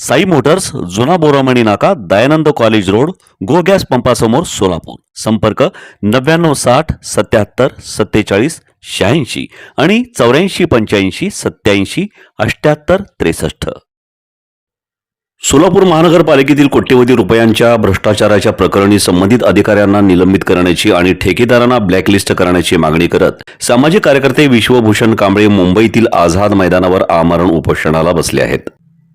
Sai Motors जुना बोरामणी नाका Dayanand college road go gas पंपासमोर Solapur. संपर्क नव्याण्णव साठ सत्याहत्तर सत्तेचाळीस शहाऐंशी आणि चौऱ्याऐंशी पंच्याऐंशी सत्याऐंशी अष्ट्याहत्तर त्रेसष्ट. सोलापूर महानगरपालिकेतील कोट्यवधी रुपयांच्या भ्रष्टाचाराच्या प्रकरणी संबंधित अधिकाऱ्यांना निलंबित करण्याची आणि ठेकेदारांना ब्लॅकलिस्ट करण्याची मागणी करत सामाजिक कार्यकर्ते विश्वभूषण कांबळे मुंबईतील आझाद मैदानावर आमरण उपोषणाला बसले आहेत.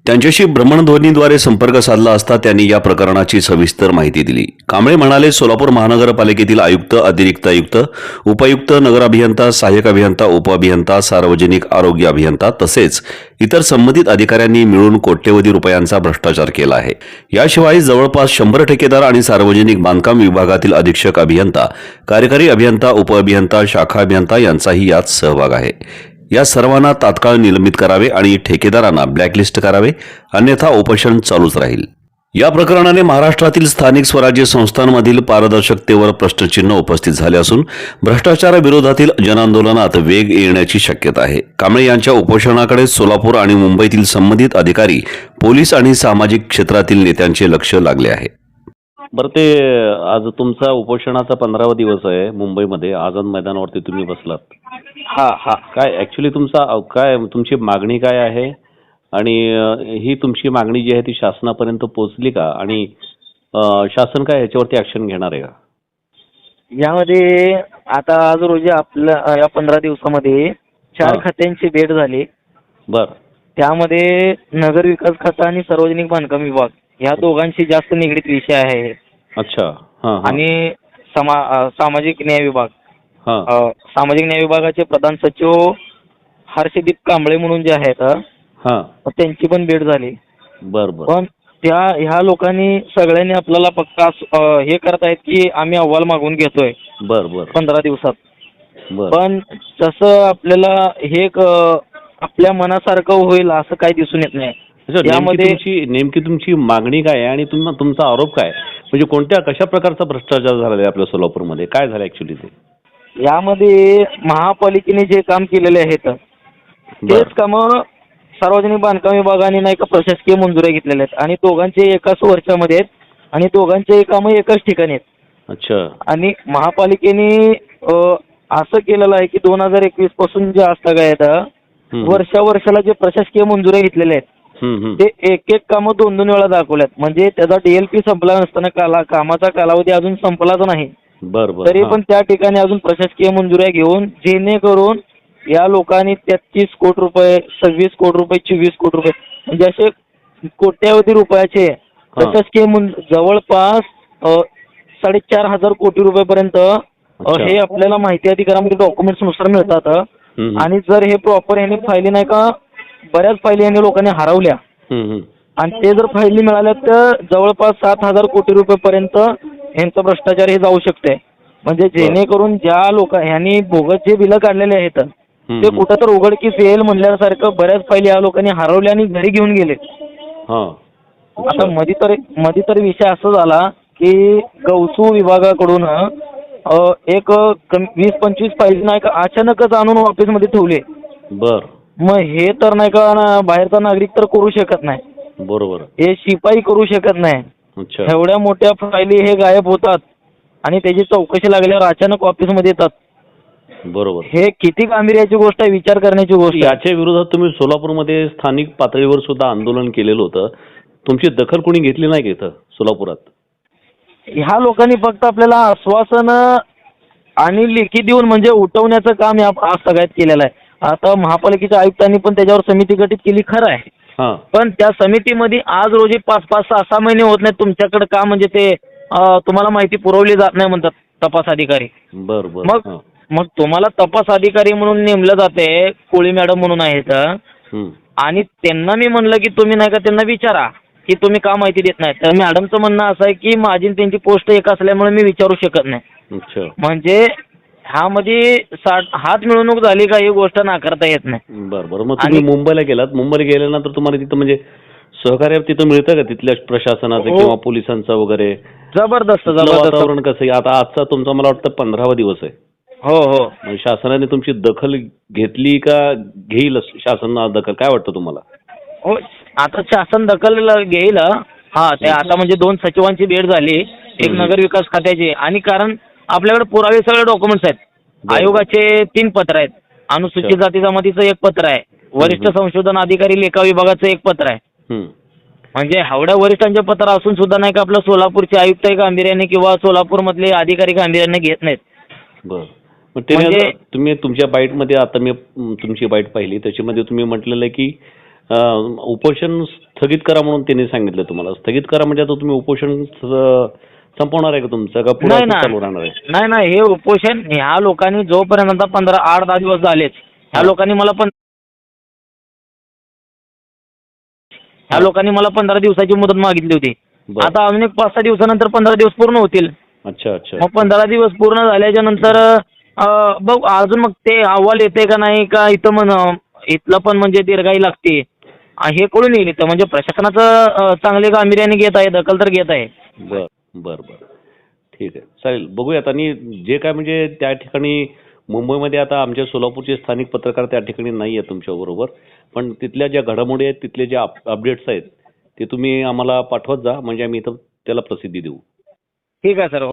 त्यांच्याशी भ्रमणध्वनीद्वारे संपर्क साधला असता त्यांनी या प्रकरणाची सविस्तर माहिती दिली. कांबळे म्हणाले सोलापूर महानगरपालिकेतील आयुक्त अतिरिक्त आयुक्त उपायुक्त नगर अभियंता सहाय्यक अभियंता उपअभियंता सार्वजनिक आरोग्य अभियंता तसेच इतर संबंधित अधिकाऱ्यांनी मिळून कोट्यवधी रुपयांचा भ्रष्टाचार केला आहे. याशिवाय जवळपास शंभर ठेकेदार आणि सार्वजनिक बांधकाम विभागातील अधीक्षक अभियंता कार्यकारी अभियंता उपअभियंता शाखा अभियंता यांचाही यात सहभाग आहे. या सर्वांना तात्काळ निलंबित करावे आणि ठेकेदारांना ब्लॅकलिस्ट करावे अन्यथा उपोषण चालूच राहील. या प्रकरणाने महाराष्ट्रातील स्थानिक स्वराज्य संस्थांमधील पारदर्शकतेवर प्रश्नचिन्ह उपस्थित झाले असून भ्रष्टाचाराविरोधातील जनआंदोलनात वेग येण्याची शक्यता आहे. कांबळे यांच्या उपोषणाकडे सोलापूर आणि मुंबईतील संबंधित अधिकारी पोलीस आणि सामाजिक क्षेत्रातील नेत्यांचे लक्ष लागले आहे. बरं ते आज तुमचा उपोषणाचा पंधरावा दिवस आहे मुंबईमध्ये. आझाद मैदानावरती तुम्ही बसलात. हा हा. काय ॲक्च्युली तुमचा काय तुमची मागणी काय आहे? आणि ही तुमची मागणी जी आहे ती शासनापर्यंत पोहोचली का? आणि शासन काय ह्याच्यावरती ॲक्शन घेणार आहे का? यामध्ये आता आज रोजी आपल्या या पंधरा दिवसामध्ये चार. खात्यांची भेट झाली. बरं. त्यामध्ये नगर विकास खाता आणि सार्वजनिक बांधकाम विभाग ह्या दोघांशी जास्त निगडीत विषय आहे. अच्छा. आणि सामाजिक न्याय विभाग. अ, सामाजिक न्याय विभागाचे प्रधान सचिव हर्षदीप कांबळे म्हणून जे आहेत अ, हां. त्यांची पण भेट झाली. बरं बरं. पण त्या ह्या लोकांनी सगळ्यांनी आपल्याला फक्त असं, अ, हे करत आहेत की आम्ही अहवाल मागून घेतोय. बरं बरं. पंधरा दिवसात. बरं. पण तसं आपल्याला हे एक अ, आपल्या मनासारखं होईल असं काही दिसून येत नाही. नेमकी यामध्ये- तुमची नेमकी तुमची मागणी काय आहे आणि तुम तुमचा आरोप काय म्हणजे कोणत्या कशा प्रकारचा भ्रष्टाचार झालेला आहे आपल्या सोलापूरमध्ये? काय झालं ॲक्च्युली ते? यामध्ये महापालिकेने जे काम केलेले आहेत तेच कामं सार्वजनिक बांधकाम विभागाने नाही का प्रशासकीय मंजुऱ्या घेतलेल्या आहेत. आणि दोघांचे एकाच वर्षामध्ये आहेत आणि दोघांचे कामं एकाच ठिकाणी आहेत. अच्छा. आणि महापालिकेने असं केलेलं आहे की दोन हजार एकवीसपासून जे असतं काय. वर्षा वर्षाला जे प्रशासकीय मंजुऱ्या घेतलेल्या आहेत. ते एक एक कामं दोन दोन वेळा दाखवल्यात. म्हणजे त्याचा डीएलपी संपला नसताना काला कामाचा कालावधी अजून संपलाच नाही. बरं बरं तरी हां. पण त्या ठिकाणी अजून प्रशासकीय मंजुऱ्या घेऊन जेणेकरून या लोकांनी तेहतीस कोटी रुपये सव्वीस कोटी रुपये चोवीस कोटी रुपये म्हणजे असे कोट्यावधी रुपयाचे प्रशासकीय मंज जवळपास अ, साडेचार हजार कोटी रुपयेपर्यंत अ, अच्छा. हे आपल्याला माहिती अधिकारामध्ये डॉक्युमेंट्सनुसार मिळतात हम्म, आणि जर हे प्रॉपर ह्याने फायली नाही का बऱ्याच फायली ह्याने लोकांनी हरवल्या हम्म, हम्म. आणि ते जर फायली मिळाल्या तर जवळपास सात हजार कोटी रुपयेपर्यंत यांचं भ्रष्टाचार हे जाऊ शकते. म्हणजे जेणेकरून ज्या लोक ह्यांनी बोगस जे बिलं काढलेले आहेत ते. कुठं तर उघडकीस येईल म्हणल्यासारखं बऱ्याच फायली या लोकांनी हरवल्या आणि घरी घेऊन गेले. हां. आता मधी तर मधी तर विषय असा झाला की गौसू विभागाकडून एक वीस पंचवीस फायली नाही का अचानकच आणून ऑफिसमध्ये ठेवले. बरं. मग हे तर नाही का बाहेरचा नागरिक तर करू शकत नाही. बरोबर. हे शिपाई करू शकत नाही. अच्छा. एवढ्या मोठ्या फायली हे गायब होतात आणि त्याची चौकशी लागल्यावर अचानक ऑफिसमध्ये येतात. बरोबर. हे किती गांभीर्याची गोष्ट आहे विचार करण्याची गोष्ट आहे. याच्या विरोधात तुम्ही सोलापूरमध्ये स्थानिक पातळीवर सुद्धा आंदोलन केलेलं होतं. तुमची दखल कोणी घेतली नाही का इथं सोलापुरात? ह्या लोकांनी फक्त आपल्याला आश्वासन आणि लेखी देऊन म्हणजे उठवण्याचं काम या आज सगळ्यात केलेलं आहे. आता महापालिकेच्या आयुक्तांनी पण त्याच्यावर समिती गठीत केली खरं आहे. पण त्या समितीमध्ये आज रोजी पाच पाच सहा सहा महिने होत नाहीत. तुमच्याकडे का म्हणजे ते तुम्हाला माहिती पुरवली जात नाही म्हणतात तपास अधिकारी. बर बर. मग. मग तुम्हाला तपास अधिकारी म्हणून नेमलं जाते कोळी मॅडम म्हणून आहेत हम्म. आणि त्यांना मी म्हणलं की तुम्ही नाही का त्यांना विचारा की तुम्ही का माहिती देत नाही तर मॅडमचं म्हणणं असं आहे की माझी त्यांची पोस्ट एक असल्यामुळे मी विचारू शकत नाही. म्हणजे ह्यामध्ये साठ हात मिळवणूक झाली का ही गोष्ट नाकारता येत नाही. बर बर. मग तुम्ही आणि- मुंबईला गेलात. मुंबईला गेल्यानंतर तुम्हाला तिथं म्हणजे सहकार्य तिथं मिळतं का? तिथल्या प्रशासनाचं हो. किंवा पोलिसांचं वगैरे? जबरदस्त तिथलं जबरदस्त. वातावरण कसं आहे? आता आजचा तुमचा मला वाटतं पंधरावा दिवस आहे. हो हो. म्हणजे शासनाने तुमची दखल घेतली का घेईल शासन दखल? काय वाटतं तुम्हाला? हो आता शासन दखल घेईल हा. ते आता म्हणजे दोन सचिवांची भेट झाली. एक. नगर विकास खात्याची. आणि कारण आपल्याकडे पुरावे सगळे डॉक्युमेंट्स आहेत. आयोगाचे तीन पत्र आहेत अनुसूचित. जाती जमातीचं एक पत्र आहे वरिष्ठ. संशोधन अधिकारी लेखा विभागाचं एक पत्र आहे. म्हणजे एवढ्या वरिष्ठांचे पत्र असून सुद्धा नाही का आपलं सोलापूरचे आयुक्त गांभीर्याने किंवा सोलापूरमधले अधिकारी गांभीर्याने घेत नाहीत बर मग ते म्हणजे- तुम्ही तुमच्या बाईटमध्ये आता मी तुमची बाईट पाहिली त्याच्यामध्ये तुम्ही म्हटलेलं की उपोषण स्थगित करा म्हणून त्यांनी सांगितलं तुम्हाला स्थगित करा म्हणजे आता तुम्ही उपोषण संपवणार आहे का तुमचं? का पुढे नाही चालू राहणार आहे? नाही नाही हे उपोषण ह्या लोकांनी जोपर्यंत आता पंधरा आठ दहा दिवस झालेच ह्या हा. लोकांनी मला पण ह्या लोकांनी मला पंधरा दिवसाची मुदत मागितली होती. बरं. आता अजून एक पाच सहा दिवसानंतर पंधरा दिवस पूर्ण होतील. अच्छा अच्छा. मग पंधरा दिवस पूर्ण झाल्याच्यानंतर अं, बघ अजून मग ते अहवाल येते का नाही का इथं म्हण इथलं पण म्हणजे दीर्घाई लागते. अं, हे कळून येईल इथं म्हणजे प्रशासनाचं अं, चांगले गांभीर्याने घेत आहे दखल तर घेत आहे. बर. बर बर. ठीक आहे. चालेल. बघूयात आणि जे काय म्हणजे त्या ठिकाणी मुंबईमध्ये आता आमच्या सोलापूरचे स्थानिक पत्रकार त्या ठिकाणी नाही तुमच्या तुमच्याबरोबर पण तिथल्या ज्या घडामोडी आहेत तिथले जे अपडेट्स आहेत ते तुम्ही आम्हाला पाठवत जा. म्हणजे आम्ही इथं त्याला प्रसिद्धी देऊ. ठीक आहे सर.